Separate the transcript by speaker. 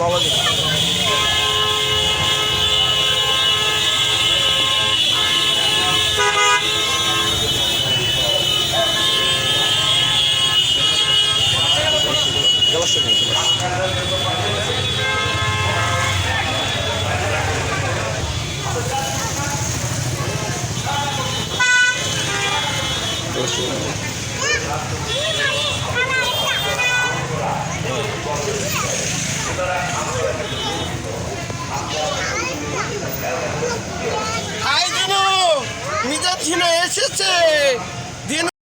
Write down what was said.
Speaker 1: বাবা Thank you. ঝিলে এসেছে